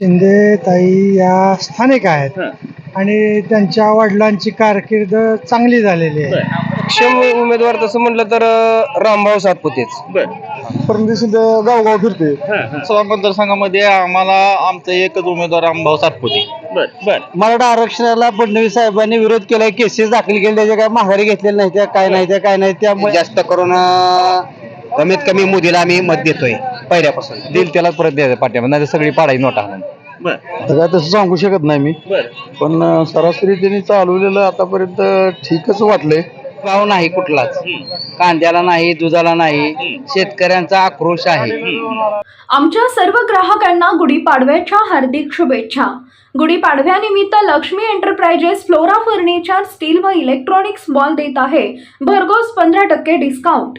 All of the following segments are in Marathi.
शिंदे ताई या स्थानिक आहेत. हं. आणि त्यांच्या वडिलांची कारकीर्द चांगली झालेली आहे. बर. सक्षम उमेदवार तसं म्हटलं तर अं, रामभाऊ सातपुतेच. बर. परंतु गावगाव फिरते. हं, हं. लोकसभा मतदारसंघामध्ये आम्हाला आमचा एकच उमेदवार रामभाऊ सातपुते. बर बर. मराठा आरक्षणाला फडणवीस साहेबांनी विरोध केलाय केसेस दाखल केले त्याच्या काय माघारी घेतलेल्या नाही त्या काय नाही त्या काय नाही त्यामुळे जास्त करून अं, कमीत कमी मोदीला आम्ही मत देतोय. पहिल्यापासून. दिल त्याला परत द्यायचं पाठ्यामध्ये नाही सगळी पाडायची नोटा आणून. बर. काय तसं सांगू शकत नाही मी. बर. पण अं, सरासरी त्यांनी चालवलेलं आतापर्यंत ठीकच वाटलंय. भाव नाही कुठलाच. हं. कांद्याला नाही दुधाला नाही शेतकऱ्यांचा आक्रोश आहे. आमच्या सर्व ग्राहकांना गुढीपाडव्याच्या हार्दिक शुभेच्छा. गुढीपाडव्यानिमित्त Lakshmi enterprises Flora furniture steel व इलेक्ट्रॉनिक्स मॉल देत आहे. भरघोस पंधरा टक्के डिस्काउंट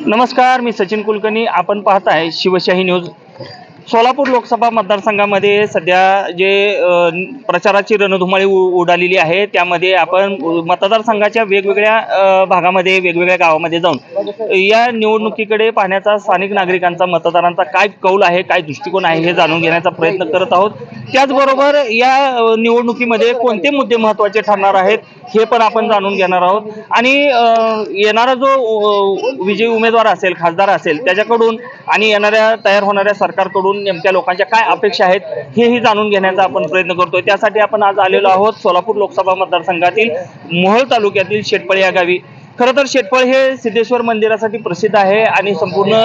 नमस्कार मी सचिन कुलकर्णी. आपण पाहत आहे शिवशाही न्यूज. सोलापूर लोकसभा मतदारसंघामध्ये सध्या जे प्रचाराची रणधुमाळी उ- उडालेली आहे त्यामध्ये आपण मतदारसंघाच्या वेगवेगळ्या भागामध्ये वेगवेगळ्या गावामध्ये जाऊन या निवडणुकीकडे पाहण्याचा स्थानिक नागरिकांचा मतदारांचा काय कौल आहे काय दृष्टिकोन आहे हे जाणून घेण्याचा प्रयत्न करत आहोत. त्याचबरोबर या निवडणुकीमध्ये कोणते मुद्दे महत्त्वाचे ठरणार आहेत हे पण आपण जाणून घेणार आहोत. आणि येणारा जो विजयी उमेदवार असेल खासदार असेल त्याच्याकडून आणि येणाऱ्या तयार होणाऱ्या सरकारकडून नेमक्या लोकांच्या काय अपेक्षा आहेत हेही जाणून घेण्याचा आपण प्रयत्न करतोय. त्यासाठी आपण आज आलेलो आहोत सोलापूर लोकसभा मतदारसंघातील मोहोळ तालुक्यातील शेटपळी या गावी. खरं तर शेटफळ हे सिद्धेश्वर मंदिरासाठी प्रसिद्ध आहे आणि संपूर्ण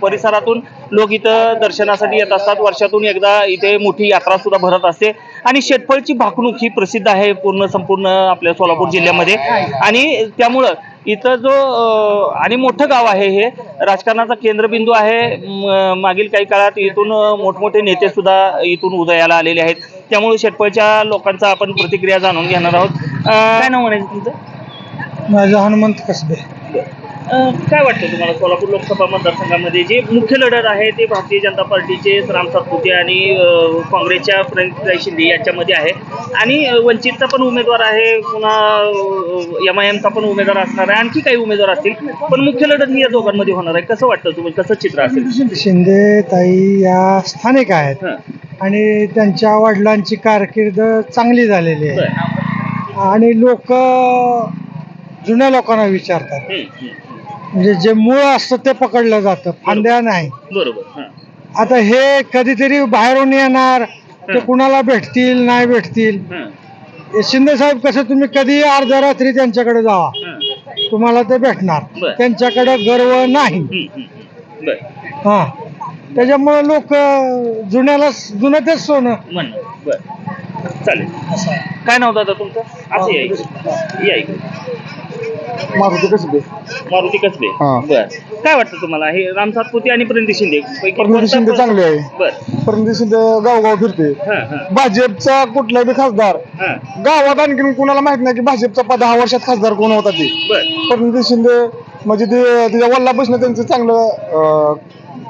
परिसरातून लोक इथं दर्शनासाठी येत असतात. वर्षातून एकदा इथे मोठी यात्रा सुद्धा भरत असते. आणि शेटफळची भाकणूक ही प्रसिद्ध आहे पूर्ण संपूर्ण आपल्या सोलापूर जिल्ह्यामध्ये. आणि त्यामुळं इथं जो आणि मोठं गाव आहे हे राजकारणाचा केंद्रबिंदू आहे. मागील काही काळात इथून मोठमोठे नेते सुद्धा इथून उदयाला आलेले आहेत. त्यामुळे शेटपळच्या लोकांचा आपण प्रतिक्रिया जाणून घेणार आहोत. काय नाव म्हणायचं तुमचं? माझा हनुमंत कसबे. अ, काय वाटतं तुम्हाला सोलापूर लोकसभा मतदारसंघामध्ये जे मुख्य लढत आहे ते भारतीय जनता पार्टीचे राम सातपुते आणि अ, काँग्रेसच्या प्रणितताई शिंदे यांच्यामध्ये आहे. आणि अ, वंचितचा पण उमेदवार आहे पुन्हा एम आय एमचा पण उमेदवार असणार आहे आणखी काही उमेदवार असतील पण मुख्य लढत ही या दोघांमध्ये होणार आहे. कसं वाटतं तुम्ही कसं चित्र असेल? शिंदे ताई या स्थानिक आहेत. हं, आणि त्यांच्या वडिलांची कारकीर्द चांगली झालेली आहे. बरं. आणि लोक जुन्या लोकांना विचारतात. म्हणजे जे मूळ असतं ते पकडलं जातं फांद्या नाही. बरोबर हं, आता हे कधीतरी बाहेरून येणार ते कुणाला भेटतील नाही भेटतील? हं, हे शिंदे साहेब कसं तुम्ही कधी अर्ध्या रात्री त्यांच्याकडे जावा. हं, तुम्हाला ते भेटणार. बर. त्यांच्याकडे गर्व नाही. हं. बरं. त्याच्यामुळे लोक जुन्याला जुनं तेच सोनं. म्हण बरं. चालेल. काय नाव दादा तुमचं? असं या इकडे. या इकडे. मारुती कसबे मारुती कसबे हा. बर. काय वाटतं तुम्हाला? हे राम सातपुते आणि प्रणिती शिंदे पैकी प्रणिती शिंदे चांगले आहे. बर. परंतु शिंदे गावगाव फिरते. हा हा. भाजपचा कुठला बी खासदार हा. गावात आणखीन कुणाला माहीत नाही की भाजपचा पा- दहा वर्षात खासदार कोण होता ते. बर. परंतु शिंदे म्हणजे ते त्याच्या वल्लापासून त्यांचं चांगलं अं,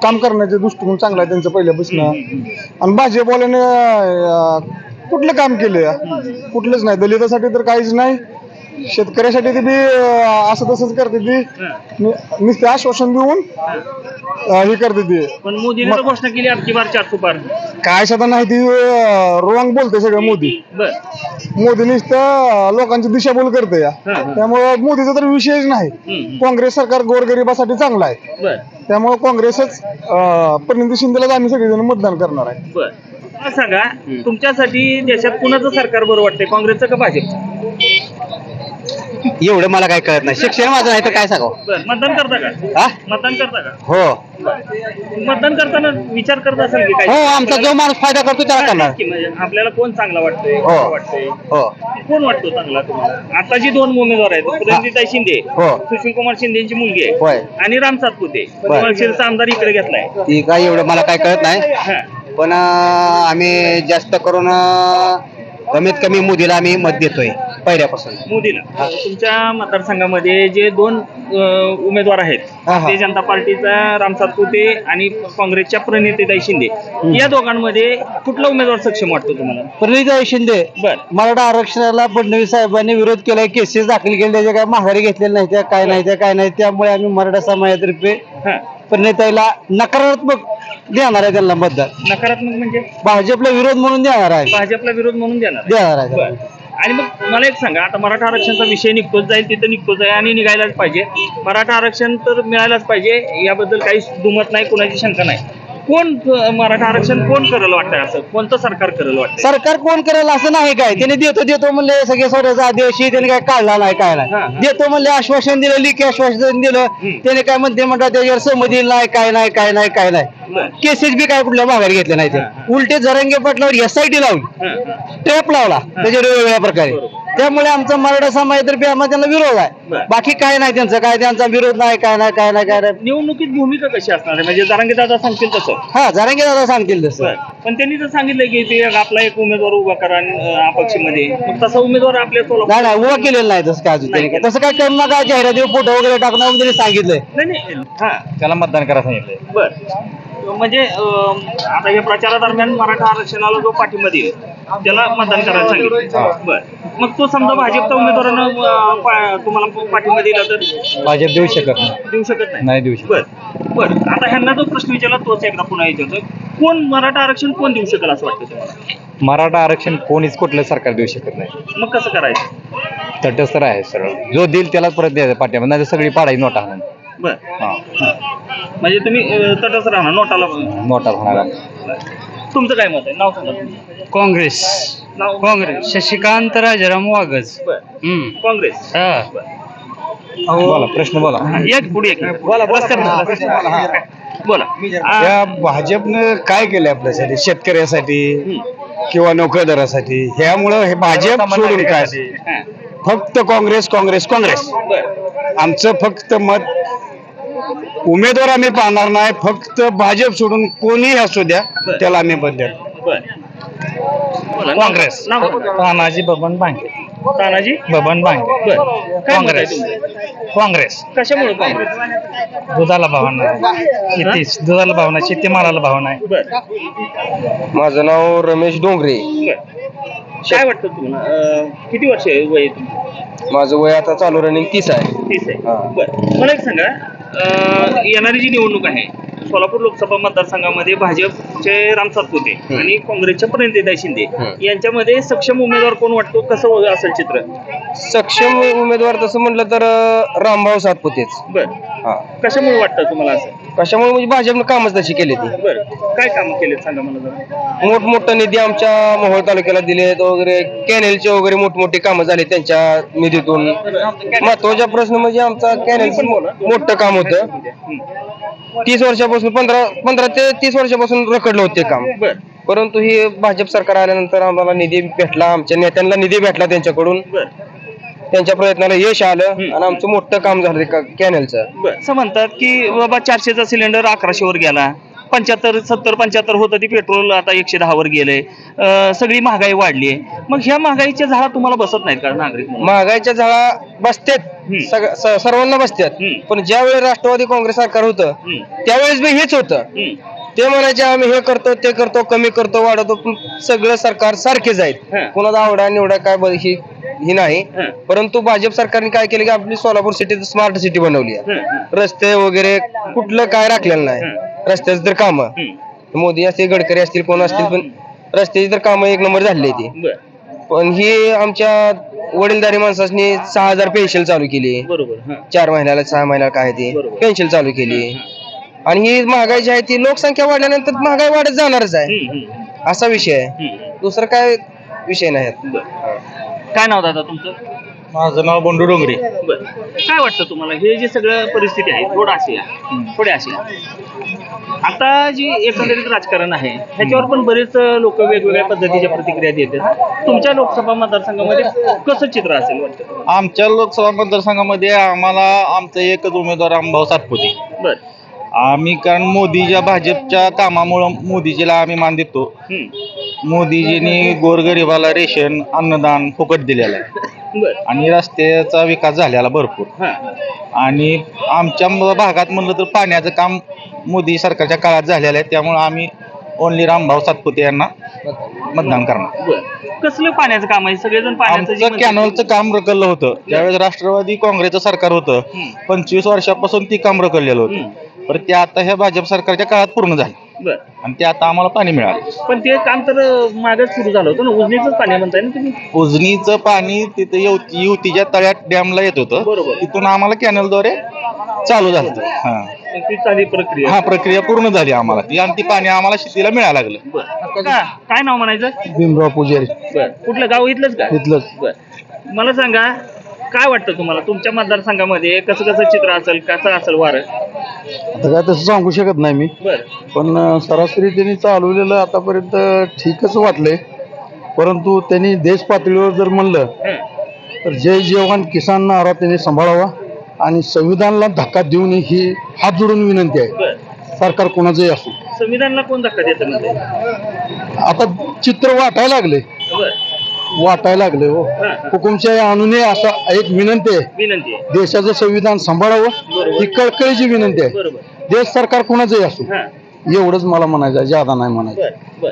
काम करण्याचे दृष्टिकोन चांगला आहे त्यांचं पहिल्यापासून. आणि भाजपवाल्याने अं, कुठलं काम केलं कुठलंच नाही. दलितासाठी तर काहीच नाही. शेतकऱ्यासाठी ते बी अं, असं तसंच करते ती. नि- नुसते आश्वासन देऊन अं, हे करते ती. पण मोदीने तर घोषणा केली अबकी बार चारशे पार. काय सुद्धा नाही ती रोंग बोलते सगळं मोदी. बर. मोदी नुसतं लोकांची दिशाभूल करते या. हा, हा. त्यामुळे मोदीचा तर विषयच नाही. हम्म. काँग्रेस सरकार गोरगरिबासाठी चांगलं आहे. बर. त्यामुळे काँग्रेसच अं, परिणिती शिंदेलाच आम्ही सगळेजण मतदान करणार आहे. बर. मला सांगा तुमच्यासाठी देशात कुणाचं सरकार बरं वाटतंय? काँग्रेसचं का भाजपचं? एवढं मला काय कळत नाही. शिक्षण माझं नाही तर काय सांगावं? बर मतदान करता का? हा? मतदान करता का? हो. मतदान करताना विचार करत असाल की हो आमचा जो माणूस फायदा करतो त्याला करणार. म्हणजे आपल्याला कोण चांगला वाटतोय हो. कसं वाटतंय? हो. कोण वाटतो चांगला तुम्हाला? आता जी दोन उमेदवार आहेत प्रणितीताई शिंदे हो. सुशील कुमार शिंदे यांची मुलगी आहे आणि राम सातपुते बर. शिरसा आमदार इकडे घेतलाय. ती काय एवढं मला काय कळत नाही. हा. पण अं, आम्ही जास्त करून अं, कमीत कमी मोदीला आम्ही मत देतोय. पहिल्यापासून. मोदीला. तुमच्या मतदारसंघामध्ये जे दोन अ, उमेदवार आहेत हा, हा. भारतीय जनता पार्टीचा राम सातपुते आणि काँग्रेसच्या प्रणितीताई शिंदे. या दोघांमध्ये कुठला उमेदवार सक्षम वाटतो तुम्हाला? प्रणिता शिंदे. बर. मराठा आरक्षणाला फडणवीस साहेबांनी विरोध केलाय केसेस दाखल केले त्याच्या काय माघारी घेतलेल्या नाही त्या काय नाही त्या काय नाही त्यामुळे आम्ही मराठा समाजातर्फे हा. प्रणिताईला नकारात्मक देणार आहे त्यांना मतदान. नकारात्मक म्हणजे? भाजपला विरोध म्हणून देणार आहे. भाजपला विरोध म्हणून देणार आहे. देणार आहे. बरं. आणि मग मला एक सांगा आता मराठा आरक्षणचा विषय निघतोच जाईल तिथं निघतोच जाईल आणि निघायलाच पाहिजे. मराठा आरक्षण तर मिळायलाच पाहिजे याबद्दल काही दुमत नाही कोणाची शंका नाही. कोण मराठा आरक्षण कोण करेल वाटतंय असं? कोणतं सरकार करेल वाटतं सरकार कोण करेल असं नाही काय? त्याने देतो देतो म्हणले सगळे सोडायचा आदिवासी त्याने काय काढला नाही काय नाही. देतो म्हणले आश्वासन दिलं लिखी आश्वासन दिलं. त्याने काय म्हणते म्हणतात त्याच्यावर संमती नाही काय नाही काय नाही काय नाही. केसेस बी काय कुठल्या माघारी घेतले नाही ते. उलटे जरंगे पाटलावर एस आय टी लावली. ट्रॅप लावला त्याच्यावर वेगवेगळ्या प्रकारे. त्यामुळे आमचा मराठा समाजातर्फे आम्हाला त्यांना विरोध आहे. बरं. बाकी काय नाही त्यांचं काय त्यांचा विरोध नाही काय नाही काय नाही काय नाही. निवडणुकीत भूमिका कशी असणार आहे? म्हणजे जरांगे दादा सांगतील तसं. हा जरांगे दादा सांगतील तसं. पण त्यांनी तर सांगितलं की ते आपला एक उमेदवार उभा करा अपक्षमध्ये. मग तसा उमेदवार आपल्या सोलापूर नाही नाही उभा केलेलं नाही तसं काय अजून त्यांनी. काय. तसं काय करू नका जाहिराती फोटो वगैरे टाकून त्यांनी सांगितलंय. नाही नाही. हा. त्याला मतदान करा सांगितलंय. बर. म्हणजे अं, आता या प्रचारादरम्यान मराठा आरक्षणाला जो पाठिंबा देईल त्याला मतदान करायला सांगितलं. बर. मग तो समजा भाजपच्या उमेदवारानं अं, पा- तुम्हाला पाठिंबा दिला तर? भाजप देऊ शकत नाही. देऊ शकत नाही? नाही देऊ शकत. बर. बर. आता ह्यांना जो प्रश्न विचारला तोच एकदा पुन्हा विचारतो कोण मराठा आरक्षण कोण देऊ शकेल असं वाटतं तुम्हाला? मराठा आरक्षण कोणीच कुठलं सरकार देऊ शकत नाही. मग कसं करायचं? तटस्थ आहे सरळ. जो देईल त्यालाच परत द्यायचं पाठ्यामध्ये नाही सगळी पाडायची नोटा हाणून. बर. हा. म्हणजे तुम्ही अं, तटस्थ राहणार नोटाला नोटा होणार. तुमचं काय मत आहे? नाव सांगा तुमचं. काँग्रेस. नाव? काँग्रेस. शशिकांत राजाराम वागज बर. हम्म. काँग्रेस. हा. बोला प्रश्न बोला. एक पुढे एक बोला बोला आ, या भाजपनं काय केलं आपल्यासाठी? शेतकऱ्यासाठी किंवा नोकरदारासाठी? ह्यामुळं हे भाजप सोडून काय हा. फक्त काँग्रेस काँग्रेस काँग्रेस. बर. आमचं फक्त मत उमेदवार आम्ही पाहणार नाही फक्त भाजप सोडून कोणीही असू द्या त्याला आम्ही नाव- काँग्रेस. तानाजी बबन बांगे तानाजी? बबन बांगे बर. काय मत आहे काँग्रेस? काँग्रेस. कशामुळे काँग्रेस? दुधाला भाव नाही शेती दुधाला भाव नाही शेतीमालाला भाव नाही बर. माझं नाव रमेश डोंगरे. काय वाटतं तुम्हाला? किती वर्ष आहे वय आहे? माझं वय आता चालू रनिंग तीस आहे. तीस आहे. हा. बर. मला एक सांगा येणारी जी निवडणूक आहे सोलापूर लोकसभा मतदारसंघामध्ये भाजपचे राम सातपुते आणि काँग्रेसच्या प्रणितीताई शिंदे. यांच्यामध्ये सक्षम उमेदवार कोण वाटतो? कसं असेल चित्र. सक्षम उमेदवार तसं म्हटलं तर रामभाऊ सातपुतेच. बर. हा. कशामुळे वाटतं तुम्हाला असं? कशामुळे? म्हणजे भाजपनं कामच तशी केली ती. बर. काय काम केलेत सांगा मला जरा. मोठमोठा निधी आमच्या मोहोळ तालुक्याला दिलेत वगैरे. कॅनेलचे वगैरे मोठमोठी कामं झाली त्यांच्या निधीतून. महत्त्वाचा प्रश्न म्हणजे आमचा कॅनेलचं मोठं काम होतं. तीस वर्षापासून पंधरा पंधरा ते तीस वर्षापासून रखडलं होते काम. बर. परंतु हे भाजप सरकार आल्यानंतर आम्हाला निधी भेटला आमच्या नेत्यांना निधी भेटला त्यांच्याकडून. बर. त्यांच्या प्रयत्नाला यश आलं आणि आमचं मोठं काम झालं कॅनेलचं. असं म्हणतात की बाबा चारशेचा सिलेंडर अकराशेवर गेला. पंच्याहत्तर सत्तर पंच्याहत्तर होतं ते पेट्रोल आता एकशे दहावर गेलंय अं, सगळी महागाई वाढली आहे मग ह्या महागाईच्या झाडा तुम्हाला बसत नाहीत का नागरिक म्हणून? महागाईच्या झाडा बसतात हम्म. सग- स- सर्वांना बसतात हम्म. पण ज्यावेळी राष्ट्रवादी काँग्रेस सरकार होतं हम्म. त्यावेळेस बी हेच होतं हम्म. ते म्हणायचे आम्ही हे करतो ते करतो कमी करतो वाढवतो पण सगळं सरकार सारखेच आहेत. कोणाचा आवडा निवडा काय बघ ही ही नाही. परंतु भाजप सरकारने काय केलं की आपली सोलापूर सिटी स्मार्ट सिटी बनवली आहे रस्ते वगैरे कुठलं काय राखलेलं नाही. रस्त्याचं तर कामं. मोदी असतील गडकरी असतील कोण असतील पण रस्त्याची तर कामं एक नंबर झाली ती पण ही आमच्या वडीलधारी माणसांनी सहा हजार पेन्शन चालू केली बरोबर. चार महिन्याला सहा महिन्याला काय ती. पेन्शन चालू केली आणि ही महागाई जी आहे ती लोकसंख्या वाढल्यानंतर महागाई वाढत जाणारच आहे. हं, हं, असा विषय आहे. हं. दुसरं काय विषय नाही. बर. काय नाव दादा तुमचं? माझं नाव बंडू डोंगरे. बर. काय वाटतं तुम्हाला? हे जे सगळं परिस्थिती आहे थोडं अशी आहे थोडी अशी आहे आता जी एकंदरीत राजकारण आहे ह्याच्यावर पण बरेच लोक वेगवेगळ्या पद्धतीच्या प्रतिक्रिया देतात तुमच्या लोकसभा मतदारसंघामध्ये कसं चित्र असेल वाटतं आमच्या लोकसभा मतदारसंघामध्ये आम्हाला आमचा एकच उमेदवार रामभाऊ सातपुते. बर. आम्ही कारण मोदीच्या भाजपच्या कामामुळं मोदीजीला आम्ही मान देतो. मोदीजींनी गोरगरिबाला रेशन अन्नदान फुकट दिलेलं आहे. बर. आणि रस्त्याचा विकास झालेला भरपूर. हा. आणि आमच्या म- भागात म्हणलं तर पाण्याचं काम मोदी सरकारच्या काळात झालेलं आहे. त्यामुळं आम्ही ओनली रामभाऊ सातपुते यांना मतदान करणार. बर. कसलं पाण्याचं काम आहे? सगळेजण पाण्याचं जे आमचं म्हणतात कॅनॉलचं काम रखडलं होतं. ज्यावेळेस राष्ट्रवादी काँग्रेसचं सरकार होतं. पंचवीस वर्षापासून ती काम रखडलेलं हम्म. होतं पण ते आता ह्या भाजप सरकारच्या काळात पूर्ण झालं. बर. आणि ते आता आम्हाला पाणी मिळालं. पण ते काम तर मागच सुरू झालं होतं ना उजनीचंच पाणी म्हणताय ना तुम्ही? उजनीचं पाणी तिथे युवती युवतीच्या तळ्यात डॅमला येत होतं. बरोबर. तिथून आम्हाला कॅनलद्वारे चालू झालं होतं. हा. मग ती प्रक्रिया. हा प्रक्रिया पूर्ण झाली आम्हाला. ती आणि ती पाणी आम्हाला शेतीला मिळायला लागलं. बर. का? काय नाव म्हणायचं? भीमराव पुजारी. बर. कुठलं? गाव इथलंच का? इथलंच. बर. मला सांगा काय वाटतं तुम्हाला? तुमच्या मतदारसंघामध्ये कसं कसं चित्र असेल कसं असेल वारं? आता काय तसं सांगू शकत नाही मी. बर. पण अं, सरासरी त्यांनी चालवलेलं आतापर्यंत ठीकच वाटलंय. परंतु त्यांनी देश पातळीवर जर म्हणलं हं. तर जय जवान किसान नारा त्यांनी सांभाळावा आणि संविधानाला धक्का देऊ नये ही हात जोडून विनंती आहे. बर. सरकार कोणाचंही असो. संविधानाला कोण धक्का देतं म्हणजे आता चित्र वाटायला लागले. बर. वाटायला लागले हो. हुकुमशाही आणू नये असा एक विनंती आहे. विनंती आहे. देशाचं संविधान सांभाळावं. ही कळकळीची विनंती आहे. बरोबर. देश सरकार कोणाचंही असो. हा. एवढंच मला म्हणायचं आहे ज्यादा नाही म्हणायचं. बर बर.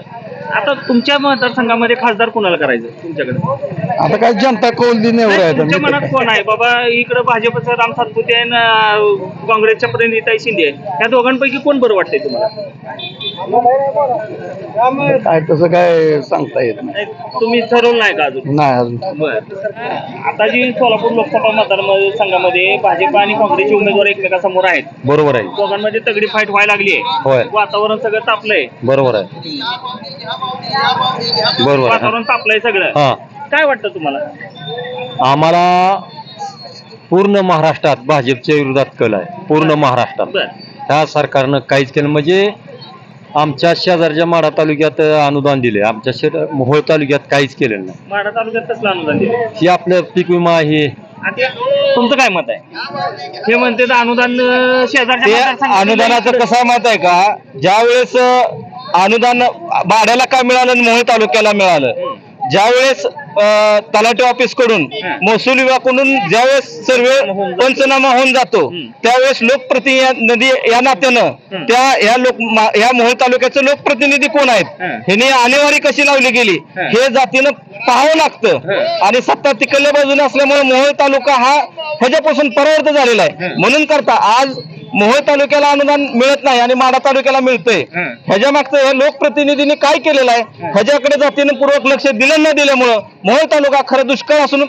आता तुमच्या मतदारसंघामध्ये खासदार कोणाला करायचं तुमच्याकडे? आता काय जनता कौल दिनेवर आहे तुमच्या मनात कोण आहे? बाबा इकडे भाजपचं राम सातपुते ना काँग्रेसच्या प्रणिताई शिंदे आहे या दोघांपैकी कोण बरं वाटतंय तुम्हाला? काय तसं काय सांगता येत नाही. नाही, तुम्ही ठरवलं नाही का अजून? नाही अजून बर. आता जी सोलापूर लोकसभा मतदारसंघामध्ये भाजप आणि काँग्रेसचे उमेदवार एकमेकासमोर आहेत. बरोबर आहे. दोघांमध्ये तगडी फाईट व्हायला लागली होय. आहे वातावरण सगळं तापलंय. बरोबर आहे. बरोबर आहे. वातावरण तापलंय सगळं. हा. काय वाटतं तुम्हाला? आम्हाला पूर्ण महाराष्ट्रात भाजपच्या विरोधात कल आहे. पूर्ण महाराष्ट्रात. बर. ह्या सरकारनं काहीच केलं म्हणजे आमच्या शेजारच्या माढा तालुक्यात अनुदान दिले आमच्या शेत मोहोळ तालुक्यात काहीच केलेलं नाही. माढा तालुक्यात कसलं अनुदान दिलं ही आपलं पीक विमा हे आता तुमचं काय मत आहे? हे म्हणते तर अनुदान शेजारच्या अनुदानाचं कसं आहे माहीत आहे का? ज्या वेळेस अनुदान भाड्याला काय मिळालं आणि मोहोळ तालुक्याला मिळालं? ज्यावेळेस अं, तलाठी ऑफिसकडून महसूल विभागाकडून ज्यावेळेस सर्वे पंचनामा होऊन जातो. त्यावेळेस लोकप्रतिनिधी या नात्यानं. त्या या लोक या मोहोळ तालुक्याचे लोकप्रतिनिधी कोण आहेत. ह्याने आणेवारी कशी लावली गेली. हे जातीनं पाहावं लागतं. आणि सत्ता तिकडल्या बाजूने असल्यामुळे मोहोळ तालुका हा ह्याच्यापासून परावर्त झालेला आहे. म्हणून करता आज मोहोळ तालुक्याला अनुदान मिळत नाही आणि माडा तालुक्याला मिळतंय. ह्याच्या मागचं हे लोकप्रतिनिधींनी काय केलेलं आहे? ह्याच्याकडे जातीनं पूर्वक लक्ष दिलं न दिल्यामुळं मोहोळ तालुका खरं दुष्काळ असून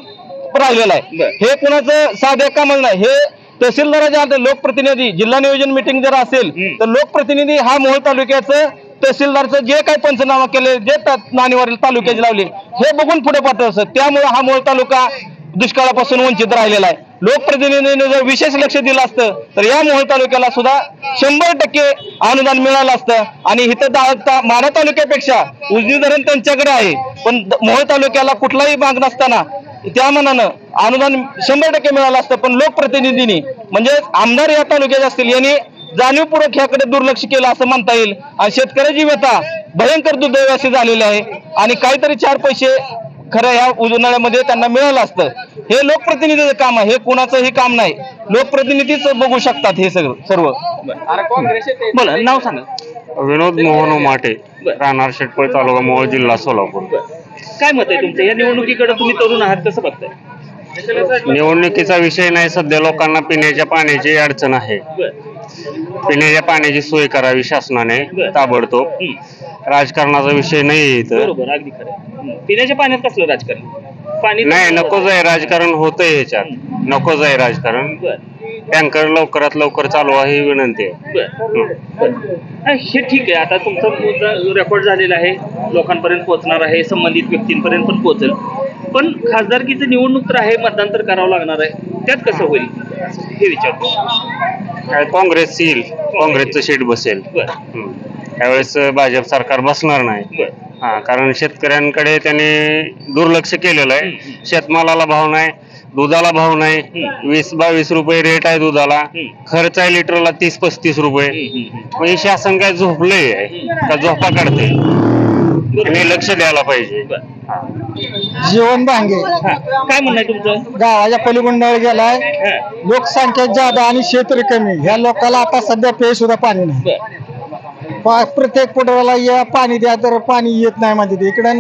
राहिलेला आहे. हे कुणाचं साध्या कामाला नाही. हे तहसीलदाराच्या लोकप्रतिनिधी जिल्हा नियोजन मिटिंग जर असेल. तर लोकप्रतिनिधी हा मोहोळ तालुक्याचं तहसीलदारचं जे काही पंचनामा केले जे नाणीवरील तालुक्याचे लावले हे बघून पुढे पाठवत त्यामुळे हा मोहोळ तालुका दुष्काळापासून वंचित राहिलेला आहे. लोकप्रतिनिधीने जर विशेष लक्ष दिलं असतं तर या मोहोळ तालुक्याला सुद्धा शंभर टक्के अनुदान मिळालं असतं. आणि इथं माढा तालुक्यापेक्षा उजनी धरण त्यांच्याकडे आहे. पण मोहोळ तालुक्याला कुठलाही भाग नसताना त्या मनानं अनुदान शंभर टक्के मिळालं असतं. पण लोकप्रतिनिधींनी म्हणजे आमदार या तालुक्याचे असतील यांनी जाणीवपूर्वक ह्याकडे दुर्लक्ष केलं असं म्हणता येईल. आणि शेतकऱ्याची व्यथा भयंकर दुर्दैवाशी झालेली आहे. आणि काहीतरी चार पैसे खरं ह्या उन्हाळ्यामध्ये त्यांना मिळालं असतं. हे लोकप्रतिनिधीचं काम आहे. हे कुणाचंही काम नाही. लोकप्रतिनिधीच बघू शकतात हे सगळं सर्व. बोला नाव सांगा. विनोद मोहन उमाटे बरं. राहणार शेटपळ तालुका मोहोळ जिल्हा सोलापूर. काय मत आहे तुमचं? या निवडणुकीकडे तुम्ही तरुण आहात कसं बघताय? निवडणुकीचा विषय नाही सध्या लोकांना पिण्याच्या पाण्याची अडचण आहे पिण्याच्या पाण्याची सोय करावी शासनाने. ताबडतोब. राजकारणाचा विषय नाही इथं बरोबर अगदी खरं आहे. पिण्याच्या पाण्यात कसलं राजकारण पाणी नाही नकोच आहे राजकारण होतंय ह्याच्यात. नकोच आहे राजकारण. बर. टँकर लवकरात लवकर चालवा ही विनंती आहे. बर. बर. नाही, हे ठीक आहे. आता तुमचं रेकॉर्ड झालेलं आहे. लोकांपर्यंत पोहोचणार आहे संबंधित व्यक्तींपर्यंत पण पोहोचेल. पण खासदारकीचं निवडणूक तर आहे मतदान तर करावं लागणार आहे. त्यात कसं होईल? हे विचारतो. काय काँग्रेस येईल. काँग्रेसचं शेट बसेल. बर. हम्म. त्यावेळेस भाजप सरकार बसणार नाही. हा कारण शेतकऱ्यांकडे त्यांनी दुर्लक्ष केलेलं आहे. शेतमालाला भाव नाही दुधाला भाव नाही. वीस बावीस रुपये रेट आहे दुधाला. खर्च आहे लिटरला तीस पस्तीस रुपये. म्हणजे शासन काय झोपलंय का झोपा काढते आणि लक्ष द्यायला पाहिजे. जीवन भांगे. काय म्हणणं आहे तुमचं? गावाच्या पलीकडून गेलाय. हा. लोकसंख्या जादा आणि क्षेत्र कमी. ह्या लोकांना आता सध्या पेय सुद्धा पाणी नाही. पा- प्रत्येक पोटाला या पाणी द्या तर पाणी येत नाही म्हणजे ते इकडे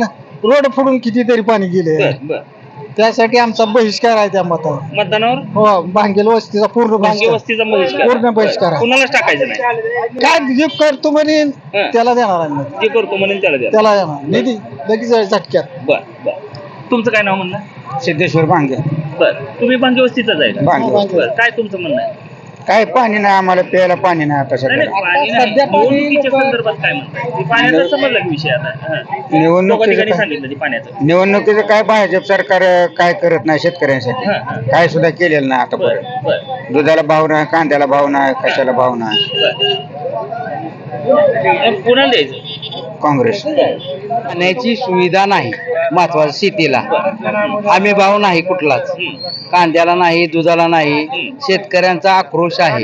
रोड फोडून कितीतरी पाणी गेले. बर बर. त्यासाठी आमचा बहिष्कार आहे त्या मतावर. मतदानावर? हो भांगेल वस्तीचा पूर्ण भांगे बहिष्कार वस्तीचा बहिष्कार. पूर्ण बहिष्कार आहे. कुणालाच टाकायचं नाही. काय जे करतो म्हणे हं. त्याला देणार आम्ही जे करतो म्हणून त्याला द्या त्याला देणार. निधी लगेच आहे झटक्यात. बर बर. तुमचं काय नाव म्हणलं सिद्धेश्वर भांगे. बर तुम्ही भांगे वस्तीचाच आहे का? भांगे. बर काय तुमचं म्हणणं आहे? काय पाणी नाही आम्हाला प्यायला पाणी नाही आता नाही, नाही. सध्या. पाणी निवडणुकीच्या लोकं- संदर्भात काय म्हणताय? ते पाण्याचा समजला की विषय आता. हा. निवडणुकीचं लोकांनी काय- सांगितलं ते पाण्याचं. निवडणुकीचं काय भाजप सरकार काय करत नाही शेतकऱ्यांसाठी? हं. काय सुद्धा केलेलं नाही बर आतापर्यंत बर. दुधाला भाव नाही कांद्याला भाव नाही कशाला भाव नाही. बर. कुणाला द्यायचं? काँग्रेस. पाण्याची सुविधा नाही महत्वाचं शेतीला. हमी भाव नाही कुठलाच. कांद्याला नाही दुधाला नाही शेतकऱ्यांचा आक्रोश आहे.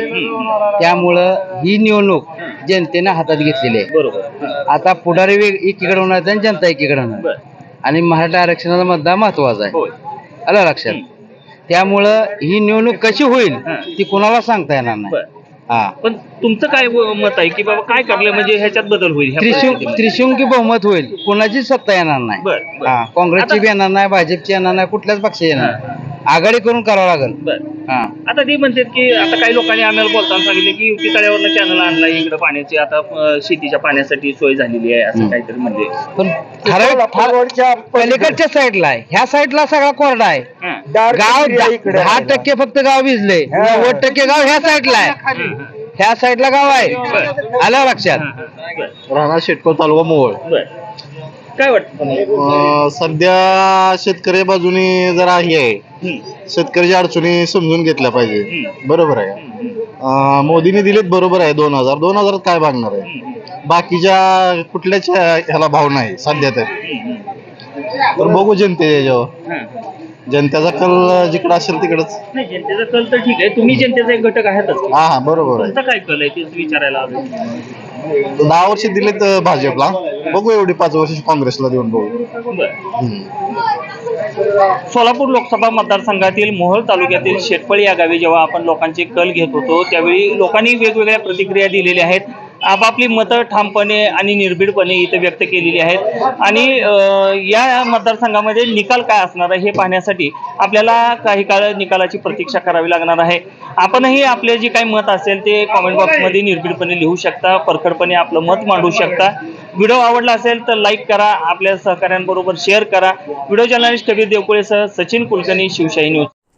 त्यामुळं ही निवडणूक जनतेने हातात घेतलेली आहे. बरोबर. आता पुढारी वेग एकीकडे होणार आणि जनता एकीकडे होणार आणि मराठा आरक्षणाचा मुद्दा महत्त्वाचा आहे. आलं लक्षात? त्यामुळं ही निवडणूक कशी होईल. ती कोणाला सांगता येणार नाही. हा. पण तुमचं काय व- मत आहे की बाबा काय करलं म्हणजे ह्याच्यात बदल होईल? ह्या त्रिशुंग परिस्थितीमध्ये? त्रिशुंगी बहुमत होईल. कोणाची सत्ता येणार नाही. बर बर. हा काँग्रेसची आता- बी येणार नाही भाजपची येणार नाही कुठल्याच पक्ष येणार नाही. आघाडी करून करावं लागेल. बर. हा. आता ते म्हणतात की आता काही लोकांनी आम्हाला बोलताना सांगितले की युक्ती तळ्यावरनं चॅनल आणला इकडे पाण्याची आता अं, शेतीच्या पाण्यासाठी सोय झालेली आहे असं. काहीतरी म्हणले. पण ठराविक पलीकडच्या साईडला आहे. ह्या साईडला सगळा कोरडा आहे. हं. गाव दहा टक्के फक्त गाव भिजले. नव्वद टक्के गाव ह्या साईडला आहे. ह्या साईडला गाव आहे. आलं लक्षात? राणा शेटको तालुका मोहोळ. बर. काय वाटतं तुम्हाला? अं, सध्या शेतकरी बाजूने जरा हे आहे. शेतकऱ्याच्या अडचणी समजून घेतल्या पाहिजे. बरोबर आहे. अं, मोदीने दिलेत बरोबर आहे दोन हजार दोन हजारात काय भागणार आहे. बाकीच्या कुठल्याच ह्याला भाव नाही सध्या तर. तर बघू जनते याच्यावर हं. जनतेचा कल जिकडे असेल तिकडच नाही जनतेचा कल तर ठीक आहे तुम्ही जनतेचा एक घटक आहातच हा हा बरोबर आहे तुमचा काय कल आहे तेच विचारायला आलो दहा वर्ष दिलेत अं, भाजपला. बघू एवढी पाच वर्ष काँग्रेसला देऊन बघू. हम्म. सोलापूर लोकसभा मतदारसंघातील मोहोळ तालुक्यातील शेटपळी या गावी जेव्हा आपण लोकांचे कल घेत होतो त्यावेळी लोकांनी वेगवेगळ्या प्रतिक्रिया दिलेल्या आहेत. आपापली मतं ठामपणे आणि निर्भीडपणे इथं व्यक्त केलेली आहेत. आणि या मतदारसंघामध्ये निकाल काय असणार आहे हे पाहण्यासाठी आपल्याला काही काळ निकालाची प्रतीक्षा करावी लागणार आहे. आपणही आपले जे काही मत असेल ते कॉमेंट बॉक्समध्ये निर्भीडपणे लिहू शकता परखडपणे आपलं मत मांडू शकता. व्हिडिओ आवडला असेल तर लाईक करा आपल्या सहकाऱ्यांबरोबर शेअर करा. व्हिडिओ जर्नलिस्ट कबीर देवकुळेसह सचिन कुलकर्णी शिवशाही न्यूज.